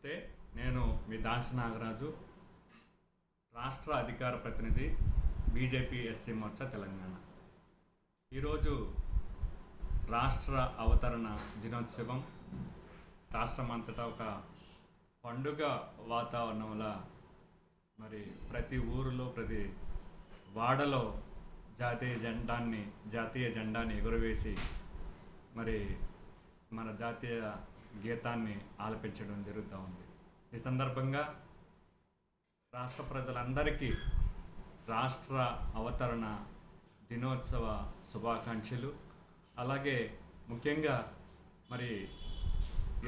నమస్తే నేను మీ దాసి నాగరాజు రాష్ట్ర అధికార ప్రతినిధి బీజేపీ ఎస్సీ మోర్చా తెలంగాణ. ఈరోజు రాష్ట్ర అవతరణ దినోత్సవం రాష్ట్రం అంతటా ఒక పండుగ వాతావరణంలో మరి ప్రతి ఊరిలో ప్రతి వాడలో జాతీయ జెండాన్ని జాతీయ జెండాని ఎగురవేసి మరి మన జాతీయ గీతాన్ని ఆలపించడం జరుగుతూ ఉంది. ఈ సందర్భంగా రాష్ట్ర ప్రజలందరికీ రాష్ట్ర అవతరణ దినోత్సవ శుభాకాంక్షలు. అలాగే ముఖ్యంగా మరి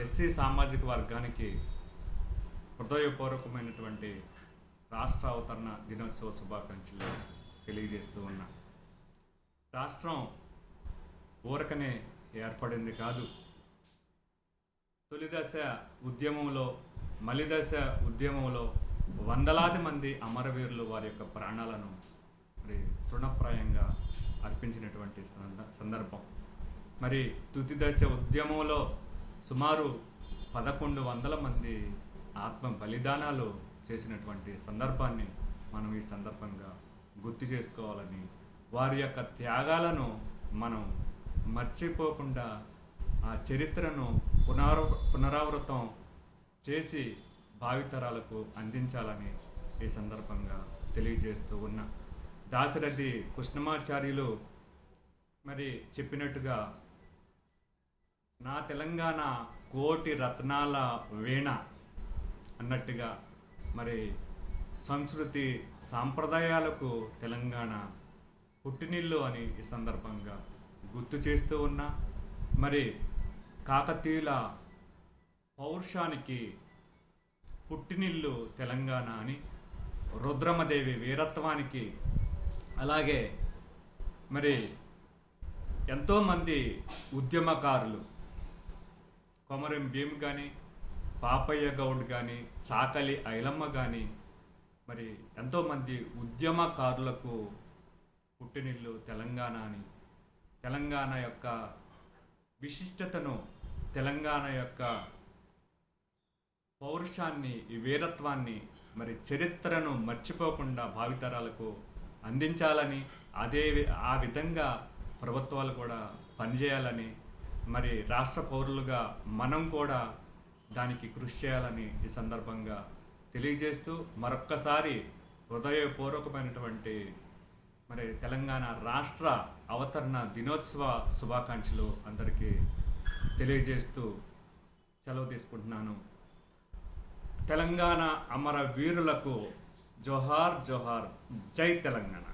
ఎస్సీ సామాజిక వర్గానికి హృదయపూర్వకమైనటువంటి రాష్ట్ర అవతరణ దినోత్సవ శుభాకాంక్షలు తెలియజేస్తూ ఉన్నా. రాష్ట్రం ఊరకనే ఏర్పడింది కాదు. తొలిదశ ఉద్యమంలో మలిదశ ఉద్యమంలో వందలాది మంది అమరవీరులు వారి యొక్క ప్రాణాలను మరి తృణప్రాయంగా అర్పించినటువంటి సంద- సందర్భం. మరి తుది దశ ఉద్యమంలో సుమారు పదకొండు వందల మంది ఆత్మ బలిదానాలు చేసినటువంటి సందర్భాన్ని మనం ఈ సందర్భంగా గుర్తు చేసుకోవాలని వారి యొక్క త్యాగాలను మనం మర్చిపోకుండా ఆ చరిత్రను పునరు పునరావృతం చేసి భావితరాలకు అందించాలని ఈ సందర్భంగా తెలియజేస్తూ ఉన్నా. దాశరథి కృష్ణమాచార్యులు మరి చెప్పినట్టుగా నా తెలంగాణ కోటి రత్నాల వీణ అన్నట్టుగా మరి సంస్కృతి సాంప్రదాయాలకు తెలంగాణ పుట్టినిల్లు అని ఈ సందర్భంగా గుర్తు చేస్తూ ఉన్నా. మరి కాకతీయుల పౌరుషానికి పుట్టినిల్లు తెలంగాణ అని రుద్రమదేవి వీరత్వానికి. అలాగే మరి ఎంతోమంది ఉద్యమకారులు కొమరం భీమ్ కానీ పాపయ్య గౌడ్ కానీ చాకలి ఐలమ్మ కానీ మరి ఎంతోమంది ఉద్యమకారులకు పుట్టినిల్లు తెలంగాణ అని తెలంగాణ యొక్క విశిష్టతను తెలంగాణ యొక్క పౌరుషాన్ని ఈ వీరత్వాన్ని మరి చరిత్రను మర్చిపోకుండా భావితరాలకు అందించాలని అదే ఆ విధంగా ప్రభుత్వాలు కూడా పనిచేయాలని మరి రాష్ట్ర పౌరులుగా మనం కూడా దానికి కృషి చేయాలని ఈ సందర్భంగా తెలియజేస్తూ మరొక్కసారి హృదయపూర్వకమైనటువంటి మరి తెలంగాణ రాష్ట్ర అవతరణ దినోత్సవ శుభాకాంక్షలు అందరికీ తెలియజేస్తూ సెలవు తీసుకుంటున్నాను. తెలంగాణ అమర వీరులకు జోహార్ జోహార్ జై తెలంగాణ.